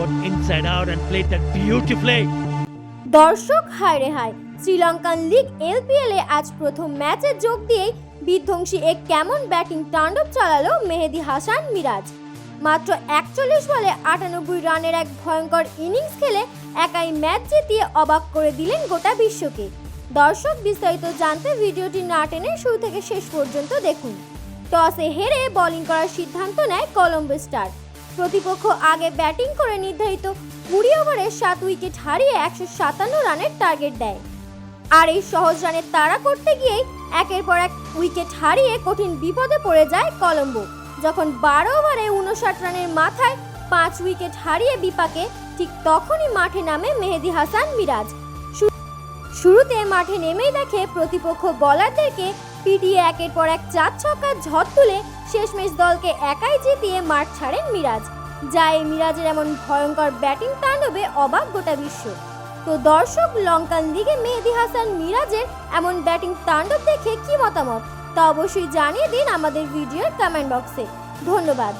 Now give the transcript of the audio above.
forward, inside out, and played that beautifully. দর্শক হায় রে হায় শ্রীলঙ্কান লিগ এলপিএল এ আজ প্রথম ম্যাচে যোগ দিয়েই বিধ্বংসী এক কেমন ব্যাটিং তাণ্ডব চালালো মেহেদি হাসান মিরাজ। মাত্র একচল্লিশ বলে আটানব্বই রানের এক ভয়ঙ্কর ইনিংস খেলে একাই ম্যাচ জিতিয়ে অবাক করে দিলেন গোটা বিশ্বকে। দর্শক বিস্তারিত জানতে ভিডিওটি না টেনে শুরু থেকে শেষ পর্যন্ত দেখুন। টসে হেরে বোলিং করার সিদ্ধান্ত নেয় কলম্বো স্টার। প্রতিপক্ষ আগে ব্যাটিং করে নির্ধারিত কুড়ি ওভারে সাত উইকেট হারিয়ে একশো সাতান্ন রানের টার্গেট দেয়। আর এই সহজ রানের তাড়া করতে গিয়েই একের পর এক উইকেট হারিয়ে কঠিন বিপদে পড়ে যায় কলম্বো, যখন বারো ওভারে উনষাট রানের মাথায় পাঁচ উইকেট হারিয়ে বিপাকে ঠিক তখনই মাঠে নামে মেহেদি হাসান মিরাজ। শুরুতে মাঠে নেমেই দেখে প্রতিপক্ষ বলারদেরকে পিটিয়ে একের পর এক চার ছক্কার ঝড় তুলে শেষমেশ দলকে একাই জিতিয়ে মাঠ ছাড়েন মিরাজ। যা এই মিরাজের এমন ভয়ঙ্কর ব্যাটিং তাণ্ডবে অবাক গোটা বিশ্ব। তো দর্শক, লঙ্কান লিগে মেহেদি হাসান মিরাজের এমন ব্যাটিং তাণ্ডব দেখে কি মতামত? তা অবশ্যই জানিয়ে দিন আমাদের ভিডিওর কমেন্ট বক্সে ধন্যবাদ।